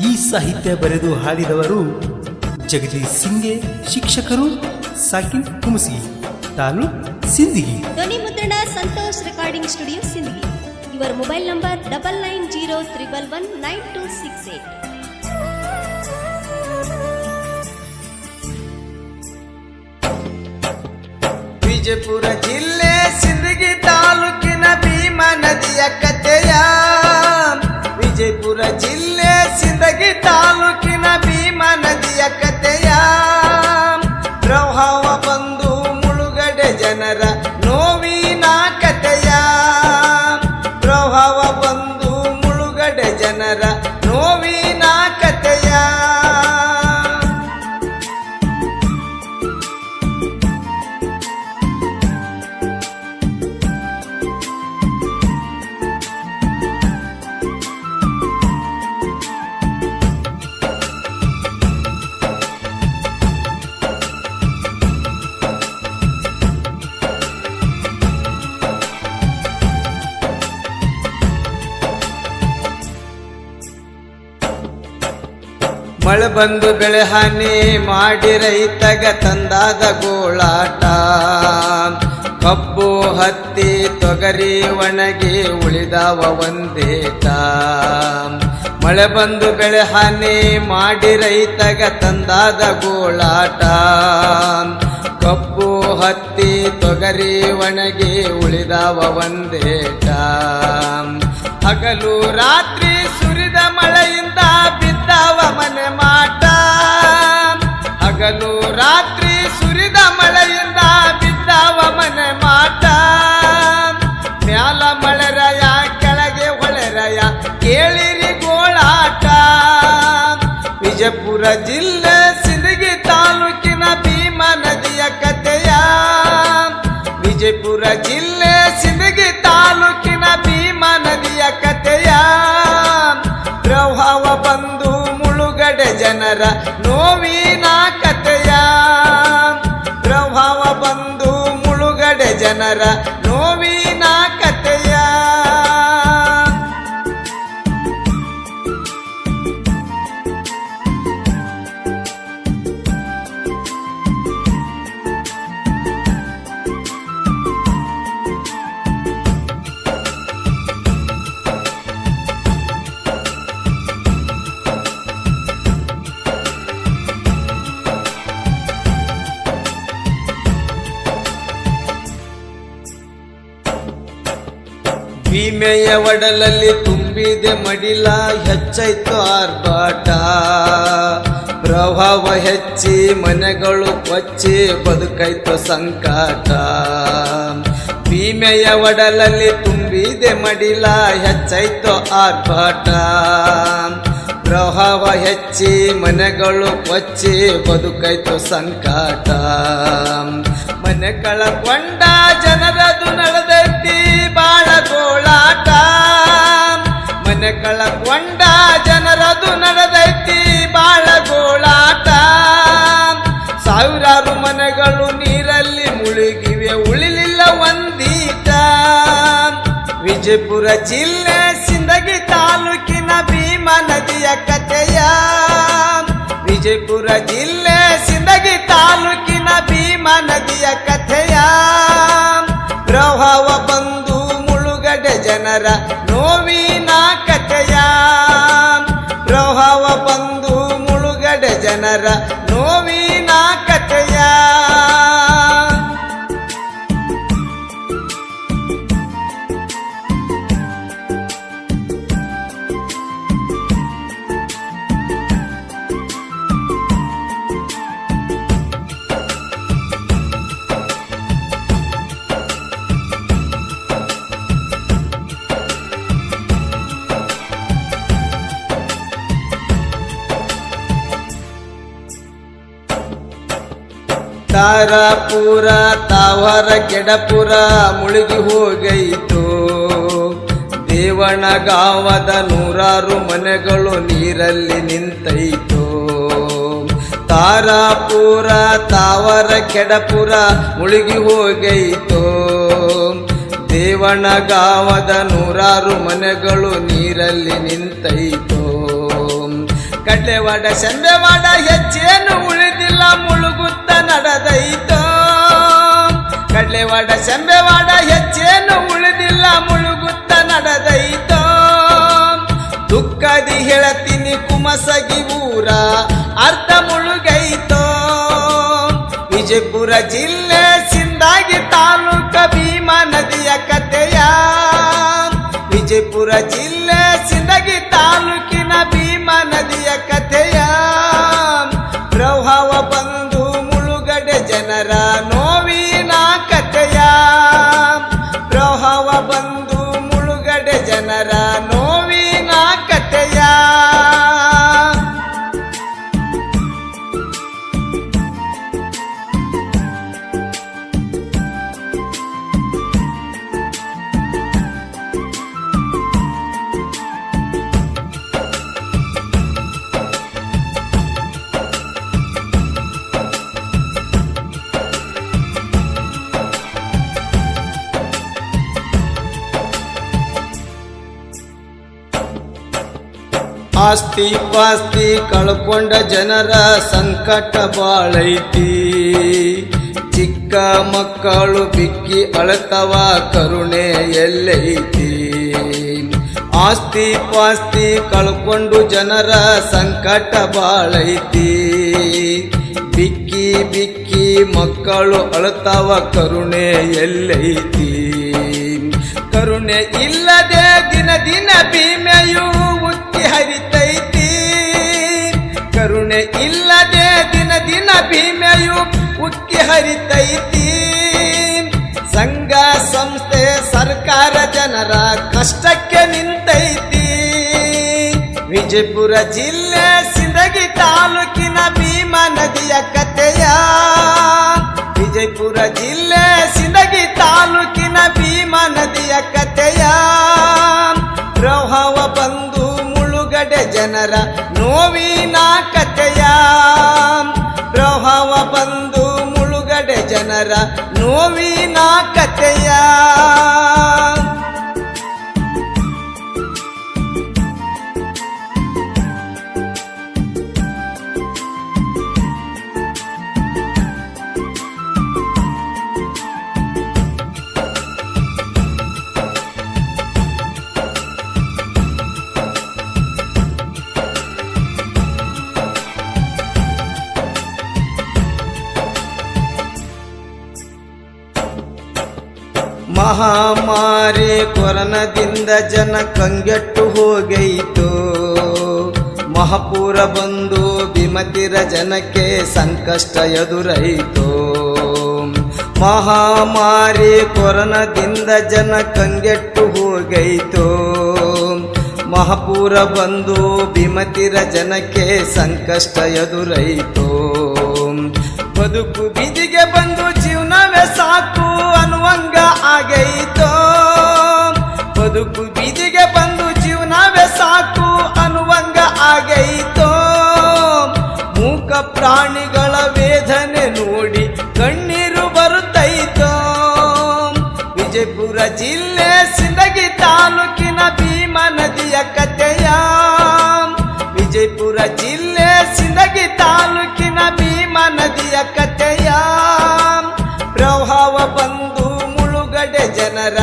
ಈ ಸಾಹಿತ್ಯ ಬರೆದು ಹಾಡಿದವರು ಜಗದೀಶ್ ಸಿಂಗೆ ಶಿಕ್ಷಕರು ಸಾಕಿನ್ ಕುಮಸಿ ತಾನು ಸಿಂದಗಿ. ಧ್ವನಿ ಮುದ್ರಣ ಸಂತೋಷ್ ರೆಕಾರ್ಡಿಂಗ್ ಸ್ಟುಡಿಯೋ ಸಿಂದಗಿ. ಇವರ mobile number double nine zero triple one nine two six eight. Vijayapura ಜಿಲ್ಲೆ ಸಿಂದಗಿ ತಾಲೂಕಿನ ಭೀಮಾ ನದಿಯ ಕಥೆಯ ವಿಜಯಪುರ ಜಿಲ್ಲೆ ಸಿಂದಗಿ ಮಳೆ ಬಂದು ಬೆಳೆ ಹಾನಿ ಮಾಡಿ ರೈತಗ ತಂದಾದ ಗೋಳಾಟ. ಕಬ್ಬು ಹತ್ತಿ ತೊಗರಿ ಒಣಗಿ ಉಳಿದಾವ ಒಂದೇಟ ಮಳೆ ಬಂದು ಬೆಳೆ ಹಾನಿ ಮಾಡಿ ರೈತಗ ತಂದಾದ ಗೋಳಾಟ. ಕಬ್ಬು ಹತ್ತಿ ತೊಗರಿ ಒಣಗಿ ಉಳಿದಾವ ಒಂದೇಟ ಹಗಲು ರಾತ್ರಿ ಸುರಿದ ಮಳೆಯಿಂದ ಮನೆ ಮಾಟ ಹಗಲು ರಾತ್ರಿ ಸುರಿದ ಮಳೆಯಿಂದ ಬಿದ್ದವ ಮನೆ ಮಾಟ ಮ್ಯಾಲ ಮಳೆರಯ, ಕೆಳಗೆ ಹೊಳೆರಯ, ಕೇಳಿರಿ ಗೋಳಾಟ. ವಿಜಯಪುರ ಜಿಲ್ಲೆ ಸಿಂದಗಿ ತಾಲೂಕಿನ ಭೀಮ ನದಿಯ ಕಥೆಯ ವಿಜಯಪುರ ಜಿಲ್ಲೆ ಜನರ ನೋವಿನ ಕಥೆಯ ಪ್ರಭಾವ ಬಂದು ಮುಳುಗಡೆ ಜನರ ಭೀಮೆಯ ಒಡಲಲ್ಲಿ ತುಂಬಿದೆ ಮಡಿಲ ಹೆಚ್ಚಾಯ್ತು ಆರ್ಭಾಟ. ಪ್ರಭಾವ ಹೆಚ್ಚಿ ಮನೆಗಳು ಕೊಚ್ಚಿ ಬದುಕೈತು ಸಂಕಟ. ಭೀಮೆಯ ಒಡಲಲ್ಲಿ ತುಂಬಿದೆ ಮಡಿಲ ಹೆಚ್ಚಾಯ್ತು ಆರ್ಭಾಟ. ಪ್ರಭಾವ ಹೆಚ್ಚಿ ಮನೆಗಳು ಕೊಚ್ಚಿ ಬದುಕೈತು ಸಂಕಟ. ಮನೆ ಕಳಕೊಂಡ ಜನರದು ನಡೆದೈತಿ ಮನೆ ಕಳಕೊಂಡ ಜನರದು ನಡೆದೈತಿ ಬಾಳ ಗೋಳಾಟ. ಸಾವಿರಾರು ಮನೆಗಳು ನೀರಲ್ಲಿ ಮುಳುಗಿವೆ, ಉಳಿಲಿಲ್ಲ ಒಂದೀಟ. ವಿಜಯಪುರ ಜಿಲ್ಲೆ ಸಿಂದಗಿ ತಾಲೂಕಿನ ಭೀಮಾ ನದಿಯ ಕಥೆಯ ವಿಜಯಪುರ ಜಿಲ್ಲೆ ಸಿಂದಗಿ ತಾಲೂಕಿನ ಭೀಮಾ ನದಿಯ ಕಥೆಯ. ಪ್ರವಾಹ ಬಂದು ಮುಳುಗಡೆ ಜನರ ನೋವಿನ ಜನರ ತಾರಾಪುರ, ತಾವರ ಕೆಡಪುರ ಮುಳುಗಿ ಹೋಗೈತು. ದೇವಣಗಾವದ ನೂರಾರು ಮನೆಗಳು ನೀರಲ್ಲಿ ನಿಂತೈತು. ತಾರಾಪುರ, ತಾವರ ಕೆಡಪುರ ಮುಳುಗಿ ಹೋಗೈತು. ದೇವಣಗಾವದ ನೂರಾರು ಮನೆಗಳು ನೀರಲ್ಲಿ ನಿಂತೈತು. ಕಡ್ಲೆವಾಡ ಶಂಬೆವಾಡ ಹೆಚ್ಚೇನು ಉಳಿದಿಲ್ಲ, ಮುಳುಗುತ್ತ ನಡೆದೈತೋ. ಕಡ್ಲೆವಾಡ ಶಂಬೆವಾಡ ಹೆಚ್ಚೇನು ಉಳಿದಿಲ್ಲ, ಮುಳುಗುತ್ತ ನಡೆದೈತೋ. ದುಃಖದಿ ಹೇಳತೀನಿ, ಕುಮಸಗಿ ಊರ ಅರ್ಧ ಮುಳುಗೈತೋ. ವಿಜಯಪುರ ಜಿಲ್ಲೆ ಸಿಂದಾಗಿ ತಾಲೂಕ ಭೀಮಾ ನದಿಯ ಕಥೆಯ ವಿಜಯಪುರ ಜಿಲ್ಲೆ ಸಿಂದಗಿ ತಾಲೂಕಿನ ಭೀಮ ನದಿಯ ಕಥೆಯ. ಪ್ರವಾಹ ಬಂದು ಮುಳುಗಡೆ ಜನರ ನೋವಿನ ಕಥೆಯ. ಪ್ರವಾಹ ಬಂದು ಮುಳುಗಡೆ ಜನರ ನೋವಿನ ಆಸ್ತಿ ಪಾಸ್ತಿ ಕಳ್ಕೊಂಡ ಜನರ ಸಂಕಟ ಬಾಳೈತಿ. ಚಿಕ್ಕ ಮಕ್ಕಳು ಬಿಕ್ಕಿ ಅಳತವ ಕರುಣೆ ಎಲ್ಲೈತಿ. ಆಸ್ತಿ ಪಾಸ್ತಿ ಕಳ್ಕೊಂಡು ಜನರ ಸಂಕಟ ಬಾಳೈತಿ. ಬಿಕ್ಕಿ ಬಿಕ್ಕಿ ಮಕ್ಕಳು ಅಳತವ ಕರುಣೆ ಎಲ್ಲೈತಿ. ಕರುಣೆ ಇಲ್ಲದೆ ದಿನ ದಿನ ಭೀಮೆಯು ಉಕ್ಕಿ ಹರಿತೈತಿ ಕರುಣೆ ಇಲ್ಲದೆ ದಿನ ದಿನ ಭೀಮೆಯು ಉಕ್ಕಿ ಹರಿತೈತಿ. ಸಂಘ, ಸಂಸ್ಥೆ, ಸರ್ಕಾರ, ಜನರ ಕಷ್ಟಕ್ಕೆ ನಿಂತೈತಿ. ವಿಜಯಪುರ ಜಿಲ್ಲೆ ಸಿಂದಗಿ ತಾಲೂಕಿನ ಭೀಮಾ ನದಿಯ ಕಥೆಯ ವಿಜಯಪುರ ಜಿಲ್ಲೆ ಸಿಂದಗಿ ತಾಲೂಕಿನ ಭೀಮಾ ನದಿಯ ಕಥೆಯ ಪ್ರವಾಹ ಬಂದು ಮುಳುಗಡೆ ಜನರ ನೋವಿನ ಕಥೆಯ ಮಹಾಮಾರಿ ಕೊರನದಿಂದ ಜನ ಕಂಗೆಟ್ಟು ಹೋಗೈತು. ಮಹಾಪೂರ ಬಂದು ಬಿಮತಿರ ಜನಕ್ಕೆ ಸಂಕಷ್ಟ ಎದುರೈತು. ಮಹಾಮಾರಿ ಕೊರನದಿಂದ ಜನ ಕಂಗೆಟ್ಟು ಹೋಗೈತು. ಮಹಾಪೂರ ಬಂದು ಬಿಮತಿರ ಜನಕ್ಕೆ ಸಂಕಷ್ಟ ಎದುರೈತು. ಬದುಕು ಬೀದಿಗೆ ಬಂದು ಬದುಕು ಬೀದಿಗೆ ಬಂದು ಜೀವನವೇ ಸಾಕು ಅನ್ನುವಂಗ ಆಗೈತೋ. ಮೂಕ ಪ್ರಾಣಿಗಳ ವೇದನೆ ನೋಡಿ ಕಣ್ಣೀರು ಬರುತ್ತೈತೋ. ವಿಜಯಪುರ ಜಿಲ್ಲೆ ಸಿಂದಗಿ ತಾಲೂಕಿನ ಭೀಮಾ ನದಿಯ ಕಥೆಯ ವಿಜಯಪುರ ಜಿಲ್ಲೆ ಸಿಂದಗಿ ತಾಲೂಕಿನ ಭೀಮಾ ನದಿಯ ಕಥೆಯ ಪ್ರವಾಹ ಬಂದು ಮುಳುಗಡೆ ಜನರ